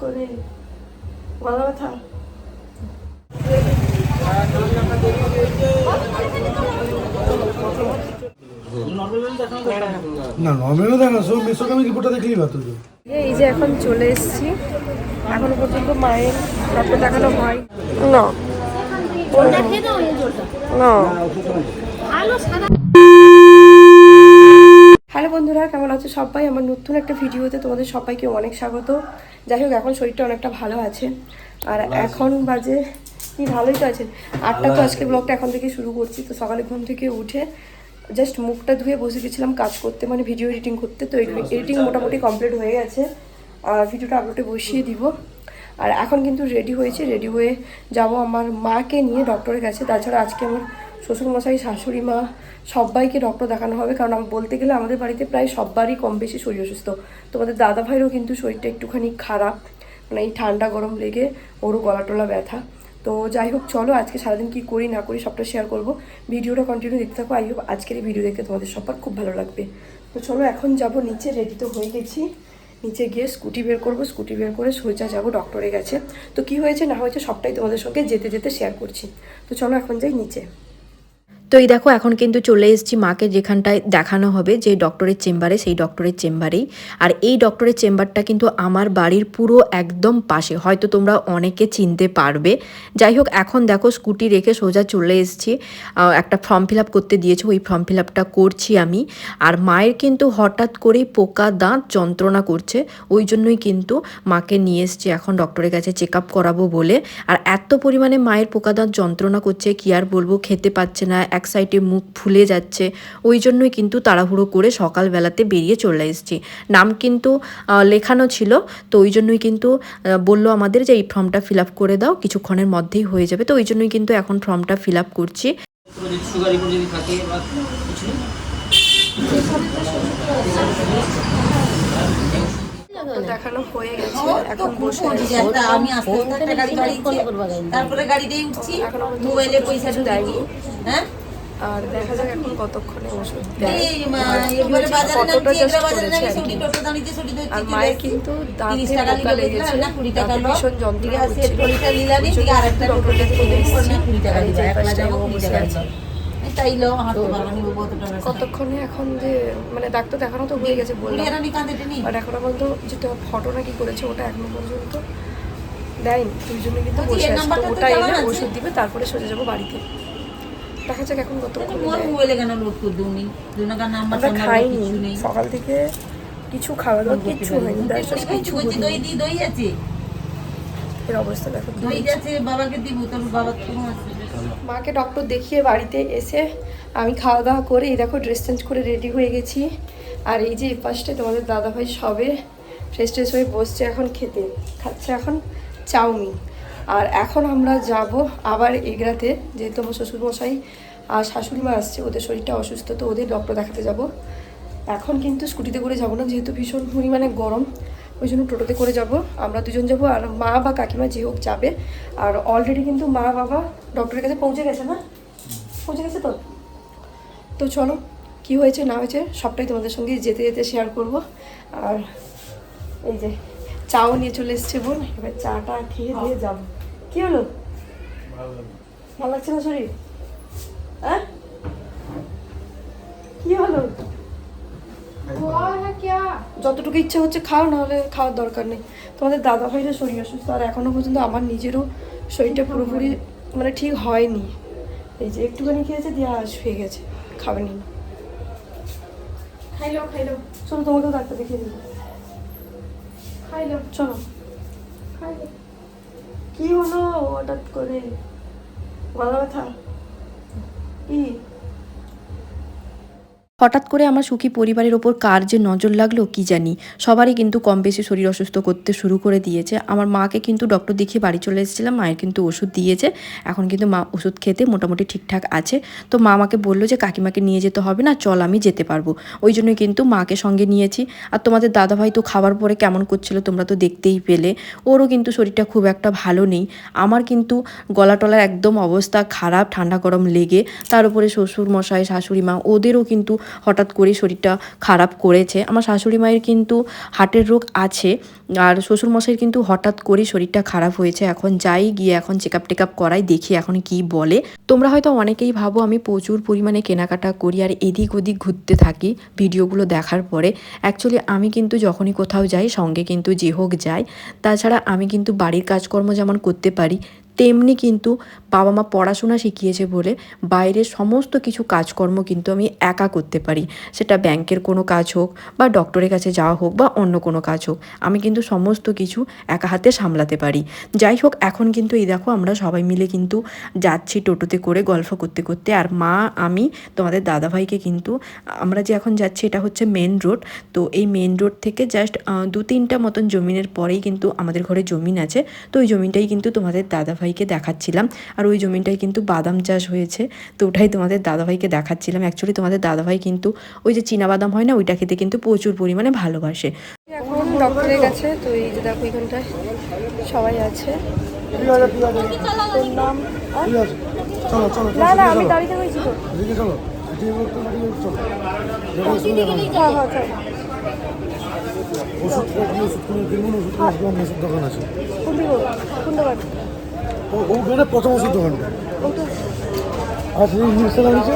করে। গলা ব্যথা না নর্মালও দেখা সব মেসোগামী রিপোর্টটা দেখলেই পারতো তো এই যে এখন চলে এসেছি। এখনও পর্যন্ত মায়ের ডক্টর দেখানো হয়। না। না। হ্যালো বন্ধুরা কেমন আছো সবাই? আমার নতুন একটা ভিডিওতে তোমাদের সবাইকে অনেক স্বাগত। যাই হোক এখন শরীরটা অনেকটা ভালো আছে। আর এখন বাজে কি ভালোই তো আছে। আটটা তো আজকে ব্লগটা এখন থেকে শুরু করছি তো সকালে ঘুম থেকে উঠে জাস্ট মুখটা ধুয়ে বসে গেছিলাম কাজ করতে মানে ভিডিও এডিটিং করতে তো এডিটিং মোটামুটি কমপ্লিট হয়ে গেছে। আর ভিডিওটা আপলোডে বসিয়ে দিব। আর এখন কিন্তু রেডি হয়েছে রেডি হয়ে যাব আমার মাকে নিয়ে ডক্টরের কাছে। তাছাড়া আজকে আমার শ্বশুরমশাই, শাশুড়ি মা, সবাইকে ডক্টর দেখানো হবে। কারণ আমি বলতে গেলে আমাদের বাড়িতে প্রায় সববারই কম বেশি শরীর অসুস্থ। তোমাদের দাদা ভাইয়েরও কিন্তু শরীরটা একটুখানি খারাপ। মানে এই ঠান্ডা গরম লেগে ওরও গলা টলা ব্যথা। তো যাই হোক, চলো আজকে সারাদিন কি করি না করি সবটা শেয়ার করব। ভিডিওটা কন্টিনিউ দেখতে থাকো। আই হোপ আজকের এই ভিডিও দেখতে তোমাদের সবার খুব ভালো লাগবে। তো চলো এখন যাব নিচে রেডি তো হয়ে গেছি। নিচে গিয়ে স্কুটি বের করব। স্কুটি বের করে সোজা যাব ডক্টরের কাছে। তো কি হয়েছে না হয়েছে সবটাই তোমাদের সঙ্গে যেতে যেতে শেয়ার করছি। তো চলো এখন যাই নিচে। তো এই দেখো, এখন কিন্তু চলে এসেছি মাকে যেখানটায় দেখানো হবে, যে ডক্টরের চেম্বারে সেই ডক্টরের চেম্বারেই আর এই ডক্টরের চেম্বারটা কিন্তু আমার বাড়ির পুরো একদম পাশে। হয়তো তোমরা অনেকে চিনতে পারবে। যাই হোক, এখন দেখো স্কুটি রেখে সোজা চলে এসেছি। একটা ফর্ম ফিল করতে দিয়েছে, ওই ফর্ম ফিল করছি আমি। আর মায়ের কিন্তু হঠাৎ করেই পোকা দাঁত যন্ত্রণা করছে। ওই জন্যই কিন্তু মাকে নিয়ে এসছি এখন ডক্টরের কাছে চেক আপ করাবো বলে। আর এত পরিমাণে মায়ের পোকা দাঁত যন্ত্রণা করছে, কি আর বলব, খেতে পাচ্ছে না এক সাইডে মুখ ফুলে যাচ্ছে। ওই জন্যই কিন্তু তাড়াহুড়ো করে সকালবেলাতে বেরিয়ে চলে এসেছি। নাম কিন্তু লেখানো ছিল তো ওই জন্যই কিন্তু বলল আমাদের যে এই ফর্মটা ফিল আপ করে দাও কিছুক্ষণের মধ্যেই হয়ে যাবে। তো ওই জন্যই কিন্তু এখন ফর্মটা ফিল আপ করছি। কোনো যদি সুগার রিপোর্ট যদি থাকে বা কিছু তো দেখানো হয়ে গেছে এখন বসে আমি আস্তে আস্তে গাড়ি তারপরে গাড়িতেই উঠছি মোবাইলে পয়সা দেয়নি। হ্যাঁ? আর দেখা যাক এখন কতক্ষণে ওষুধ এবারে বাজারে করেছি আর আর মায়ের কিন্তু দাঁতে পোকা লেগেছে দাঁতে ভীষণ যন্ত্রণা হচ্ছিল আর এসেছি। আর কত টাকা কতক্ষণে এখন যে মানে ডাক্তার দেখানো তো হয়ে গেছে বললাম। কাঁদে টেনি। পর্যন্ত যেটা ফটো নাকি করেছে ওটা এখনও পর্যন্ত দেয়নি। দুই জন্য কিন্তু বসে তো ওটা এনে ওষুধ দিবে তারপরে সোজা যাব বাড়িতে। দেখা যাক এখন দেয়। মোবাইলে কেন লোড করে দিউনি দুনাকার নাম্বার খাইনি। কিছু সকাল থেকে কিছু খাওয়া দাওয়া কিচ্ছু হয়নি কিছু দই। দি দই আছে? এর অবস্থা দেখো দই আছে বাবাকে দিব তোর বাবা কোনো আছে মাকে ডক্টর দেখিয়ে বাড়িতে এসে আমি খাওয়া দাওয়া করে এই দেখো ড্রেস চেঞ্জ করে রেডি হয়ে গেছি। আর এই যে এই পাশটায় তোমাদের দাদাভাই সবে ফ্রেশ ট্রেশ হয়ে বসছে এখন খেতে। খাচ্ছে এখন চাউমিন। আর এখন আমরা যাব আবার এগরাতে, যেহেতু আমার শ্বশুরমশাই আর শাশুড়ি মা আসছে, ওদের শরীরটা অসুস্থ, তো ওদের ডক্টর দেখাতে যাব। এখন কিন্তু স্কুটিতে করে যাব না, যেহেতু ভীষণ পরিমাণে গরম, ওই জন্য টোটোতে করে যাব। আমরা দুজন যাব, আর মা বা কাকিমা যে হোক যাবে। আর অলরেডি কিন্তু মা, বাবা ডক্টরের কাছে পৌঁছে গেছে না? পৌঁছে গেছে তো? তো চলো, কি হয়েছে, না হয়েছে, সবটাই তোমাদের সঙ্গে যেতে যেতে শেয়ার করব। আর এই যে, চাও নিয়ে চলে এসছে বোন, এবার চাটা খেয়ে দিয়ে যাব। কি হলো? ভালো লাগছে না। শরীর? হ্যাঁ? কি হলো? যতটুকু ইচ্ছা হচ্ছে খাও নাহলে খাওয়ার দরকার নেই। তোমাদের দাদা ভাইরা শরীর অসুস্থ আর এখনও পর্যন্ত আমার নিজেরও শরীরটা পুরোপুরি মানে ঠিক হয়নি। এই যে একটুখানি খেয়েছে দিয়ে আজ হয়ে গেছে খাবে নি খাইলো খাইলো। চলো তোমাকেও ডাক্তার দেখিয়ে দেবো খাইলো। চলো। খাইলো। কি হলো হঠাৎ করে? গলা ব্যথা কি? হঠাৎ করে আমার সুখী পরিবারের ওপর কার যে নজর লাগল কি জানি। সবারই কিন্তু কম বেশি শরীর অসুস্থ করতে শুরু করে দিয়েছে। আমার মাকে কিন্তু ডক্টর দেখিয়ে বাড়ি চলে এসেছিলাম, মায়ের কিন্তু ওষুধ দিয়েছে। এখন কিন্তু মা ওষুধ খেতে মোটামুটি ঠিকঠাক আছে। তো মা আমাকে বলল যে, কাকিমাকে নিয়ে যেতে হবে না, চল আমি যেতে পারব। ওই জন্যই কিন্তু মাকে সঙ্গে নিয়েছি। আর তোমাদের দাদাভাই তো খাবার পরে কেমন করছিল তোমরা তো দেখতেই পেলে। ওরও কিন্তু শরীরটা খুব একটা ভালো নেই। আমার কিন্তু গলা টলার একদম অবস্থা খারাপ, ঠান্ডা গরম লেগে। তার উপরে শ্বশুর মশাই শাশুড়ি মা ওদেরও কিন্তু হঠাৎ করে শরীরটা খারাপ করেছে। আমার শাশুড়ি মায়ের কিন্তু হার্টের রোগ আছে, আর শ্বশুরমশাইয়ের কিন্তু হঠাৎ করে শরীরটা খারাপ হয়েছে। এখন যাই গিয়ে এখন চেক আপ টেক আপ করাই, দেখি এখন কি বলে। তোমরা হয়তো অনেকেই ভাবো আমি প্রচুর পরিমাণে কেনাকাটা করি আর এদিক ওদিক ঘুরতে থাকি ভিডিওগুলো দেখার পরে। অ্যাকচুয়ালি আমি কিন্তু যখনই কোথাও যাই, সঙ্গে কিন্তু যে হোক যাই। তাছাড়া আমি কিন্তু বাড়ির কাজকর্ম যেমন করতে পারি তেমনি কিন্তু বাবা মা পড়াশোনা শিখিয়েছে বলে বাইরের সমস্ত কিছু কাজকর্ম কিন্তু আমি একা করতে পারি। সেটা ব্যাংকের কোনো কাজ হোক বা ডক্টরের কাছে যাওয়া হোক বা অন্য কোনো কাজ হোক, আমি কিন্তু সমস্ত কিছু একা হাতে সামলাতে পারি। যাই হোক, এখন কিন্তু এই দেখো আমরা সবাই মিলে কিন্তু যাচ্ছি টোটোতে করে গল্প করতে করতে। আর মা, আমি, তোমাদের দাদাভাইকে কিন্তু আমরা যে এখন যাচ্ছি এটা হচ্ছে মেন রোড তো এই মেন রোড থেকে জাস্ট দু তিনটা মতন জমিনের পরেই কিন্তু আমাদের ঘরে জমিন আছে। তো ওই জমিটাই কিন্তু তোমাদের দাদাভাইকে দেখাচ্ছিলাম আর ওই জমিটাই কিন্তু বাদাম চাষ হয়েছে তো ওটাই তোমাদের দাদাভাইকে দেখাচ্ছিলাম অ্যাকচুয়ালি তোমাদের দাদাভাই কিন্তু ওই যে চীনা বাদাম হয় না ওইটা খেতে কিন্তু প্রচুর পরিমাণে ভালোবাসে এখন ডক্টরের কাছে তো এই যে দেখো এখানটায় সবাই আছে ঠিক আছে ঠিক আছে তোর নাম আছে চলো চলো না না আমি দাঁড়িয়ে রয়েছি তো এদিকে চলো এদিকে চলো চলো হ্যাঁ হ্যাঁ চল ওষুধ ওষুধ কিনে কিনবো ওষুধ কিনে ওষুধ দোকান আছে ওখানে প্রথম ওষুধ দোকানটা? আর জানিয়েছে জানিয়েছে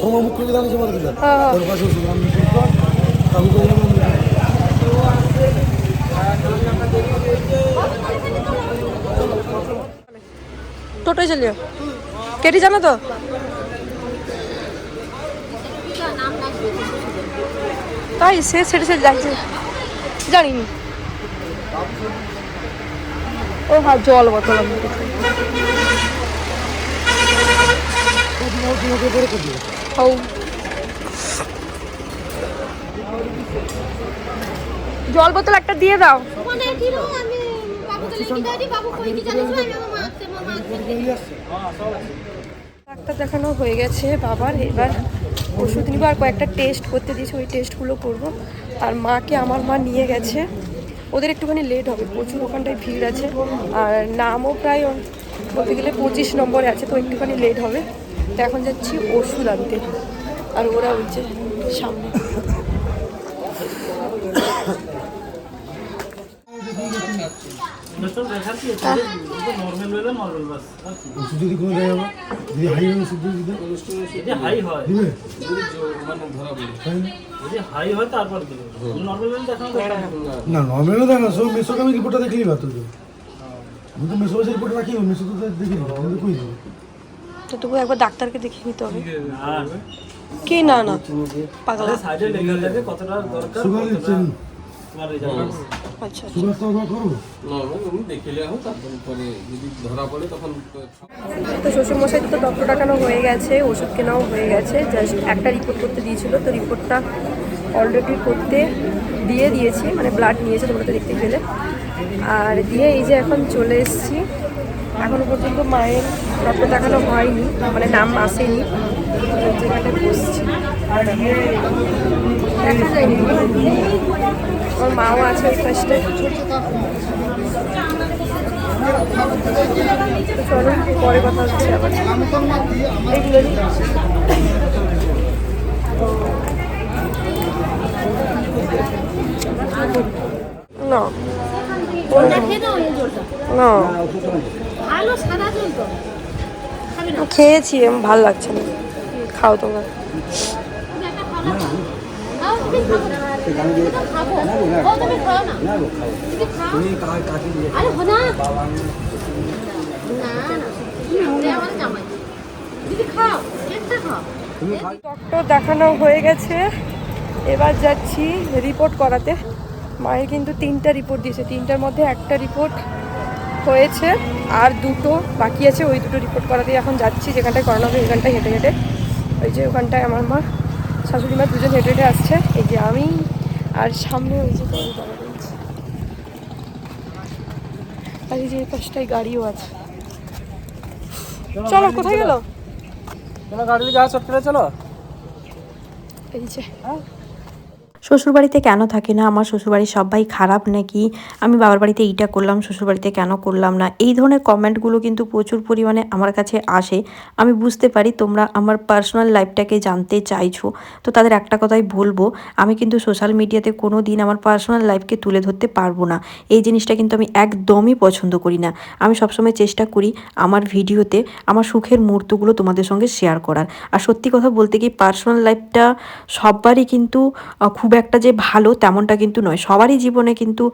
সময় জানিয়েছে টোটোয় চলিও। কেটি জানো তো? তাই সে ছেড়ে ছেড়ে যাচ্ছে। জানিনি। ও হ্যাঁ জল বোতল। জল বোতল একটা দিয়ে দাও। ডাক্তার দেখানো হয়ে গেছে, বাবার এবার ওষুধ নিব আর কয়েকটা টেস্ট করতে দিয়েছে, ওই টেস্টগুলো করব। আর মাকে আমার মা নিয়ে গেছে। ওদের একটুখানি লেট হবে, প্রচুর ওখানটায় ভিড় আছে। আর নামও প্রায় বলতে গেলে পঁচিশ নম্বরে আছে, তো একটুখানি লেট হবে। তো এখন যাচ্ছি ওষুধ আনতে। আর ওরা হচ্ছে সামনে ডক্টর দেখাচ্ছি নর্মাল হলে নর্মাল বাস আর কি। ওষুধ যদি কোনো দেয় আমার যদি হাই ওষুধ যদি দেয় যদি হাই হয় দিবে যদি হাই তারপর দেবে নর্মাল হলে দেখানো দরকার নেই। না সব মেসোকে আমি রিপোর্টটা দেখলি বা তুই আমি তো মেসো বাসের রিপোর্ট রাখি মেসো তো দেখি আমি কই দেবো তো তবু একবার ডাক্তারকে দেখিয়ে নিতে হবে। আর কি না না? পাগলা কতটা দরকার তোমার রেজাল্ট আচ্ছা তো শ্বশুরমশাই তো ডক্টর দেখানো হয়ে গেছে ওষুধ কেনাও হয়ে গেছে জাস্ট একটা রিপোর্ট করতে দিয়েছিল তো রিপোর্টটা অলরেডি করতে দিয়ে দিয়েছি মানে ব্লাড নিয়েছে তোমরা তো দেখতে গেলে। আর দিয়ে এই যে এখন চলে এসেছি এখনও পর্যন্ত মায়ের ডক্টর দেখানো হয়নি মানে নাম আসেনি। বসছি। দেখা যায়নি। মাও আছে ওই চলো পরে কথা হচ্ছে। আবার না। না। খেয়েছি আমি ভালো লাগছে না। খাও তোমরা। ডক্টর দেখানো হয়ে গেছে। এবার যাচ্ছি রিপোর্ট করাতে। মায়ের কিন্তু তিনটা রিপোর্ট দিয়েছে। তিনটার মধ্যে একটা রিপোর্ট হয়েছে আর দুটো বাকি আছে ওই দুটো রিপোর্ট করাতে এখন যাচ্ছি যেখানটায় করানো হবে ওইখানটায় হেঁটে হেঁটে। ওই যে ওখানটায় আমার মা শাশুড়ি মা দুজন হেঁটে হেঁটে আসছে এই যে আমি আর সামনে ওই যে আর এই যে এই পাশটায় গাড়িও আছে। চলো কোথায় গেল? গাড়ি যা চট করে চলো। এই যে। শ্বশুরবাড়িতে কেন থাকি না? আমার শ্বশুরবাড়ির সবাই খারাপ নাকি? আমি বাবার বাড়িতে এইটা করলাম, শ্বশুরবাড়িতে কেন করলাম না? এই ধরনের কমেন্টগুলো কিন্তু প্রচুর পরিমাণে আমার কাছে আসে। আমি বুঝতে পারি তোমরা আমার পার্সোনাল লাইফটাকে জানতে চাইছো। তো তাদের একটা কথাই বলব, আমি কিন্তু সোশ্যাল মিডিয়াতে কোনো দিন আমার পার্সোনাল লাইফকে তুলে ধরতে পারব না। এই জিনিসটা কিন্তু আমি একদমই পছন্দ করি না। আমি সবসময় চেষ্টা করি আমার ভিডিওতে আমার সুখের মুহূর্তগুলো তোমাদের সঙ্গে শেয়ার করার। আর সত্যি কথা বলতে কি, পার্সোনাল লাইফটা সবারই কিন্তু খুব একটা যে ভালো তেমনটা কিন্তু নয়। সবারই জীবনে কিন্তু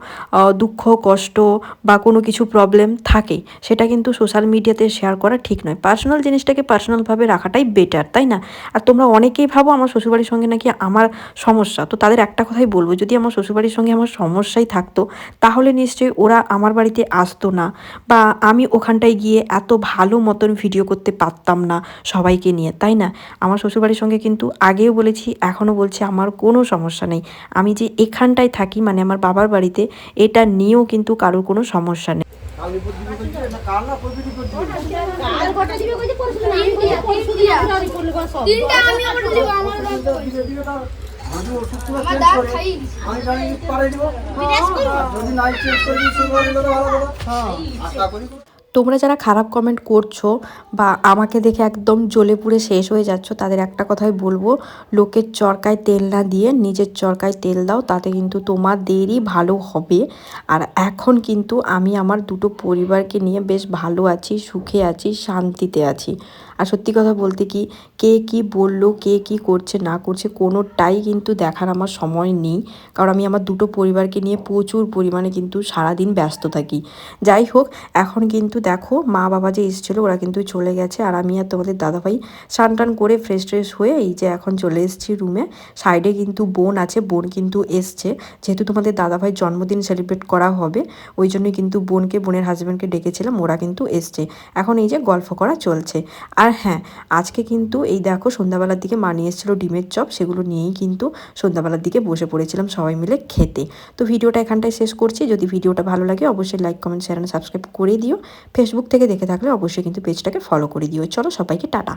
দুঃখ, কষ্ট বা কোনো কিছু প্রবলেম থাকে সেটা কিন্তু সোশ্যাল মিডিয়াতে শেয়ার করা ঠিক নয়। পার্সোনাল জিনিসটাকে পার্সোনালভাবে রাখাটাই বেটার তাই না? আর তোমরা অনেকেই ভাবো আমার শ্বশুরবাড়ির সঙ্গে নাকি আমার সমস্যা। তো তাদের একটা কথাই বলব, যদি আমার শ্বশুরবাড়ির সঙ্গে আমার সমস্যাই থাকতো, তাহলে নিশ্চয়ই ওরা আমার বাড়িতে আসতো না বা আমি ওখানটায় গিয়ে এত ভালো মতন ভিডিও করতে পারতাম না সবাইকে নিয়ে, তাই না? আমার শ্বশুরবাড়ির সঙ্গে কিন্তু আগেও বলেছি, এখনও বলছি, আমার কোনো সমস্যা নেই। আমি যে এখানটায় থাকি মানে আমার বাবার বাড়িতে এটা নিয়েও কিন্তু কারোর কোনো সমস্যা নেই। যদি নাই চেঞ্জ করে দিই ভালো কথা হ্যাঁ। আশা করি তোমরা যারা খারাপ কমেন্ট করছ বা আমাকে দেখে একদম জ্বলে পুড়ে শেষ হয়ে যাচ্ছ, তাদের একটা কথাই বলব, লোকের চরকায় তেল না দিয়ে নিজের চরকায় তেল দাও, তাতে কিন্তু তোমাদেরই ভালো হবে। আর এখন কিন্তু আমি আমার দুটো পরিবারকে নিয়ে বেশ ভালো আছি, সুখে আছি, শান্তিতে আছি। আর সত্যি কথা বলতে কি, কে কি বলল, কে কি করছে, না করছে, কোনোটাই কিন্তু দেখার আমার সময় নেই। কারণ আমি আমার দুটো পরিবারকে নিয়ে প্রচুর পরিমাণে কিন্তু সারাদিন ব্যস্ত থাকি। যাই হোক, এখন কিন্তু দেখো মা বাবা যে এসেছিল, ওরা কিন্তু চলে গেছে। আর আমি আর তোমাদের দাদাভাই স্নান টান করে ফ্রেশ ট্রেশ হয়ে এই যে এখন চলে এসেছি রুমে সাইডে কিন্তু বোন আছে, বোন কিন্তু এসছে। যেহেতু তোমাদের দাদাভাই জন্মদিন সেলিব্রেট করা হবে, ওই জন্যই কিন্তু বোনকে, বোনের হাজব্যান্ডকে ডেকেছিলাম, ওরা কিন্তু এসছে। এখন এই যে গল্প করা চলছে। আর হ্যাঁ আজকে কিন্তু এই দেখো সন্ধ্যাবেলার দিকে মা নিয়ে এসেছিল ডিমের চপ, সেগুলো নিয়েই কিন্তু সন্ধ্যাবেলার দিকে বসে পড়েছিলাম সবাই মিলে খেতে। তো ভিডিওটা এখানটায় শেষ করছি। যদি ভিডিওটা ভালো লাগে অবশ্যই লাইক কমেন্ট শেয়ার সাবস্ক্রাইব করে দিও। ফেসবুক থেকে দেখে থাকলে অবশ্যই কিন্তু পেজটাকে ফলো করে দিও। চলো সবাইকে টাটা।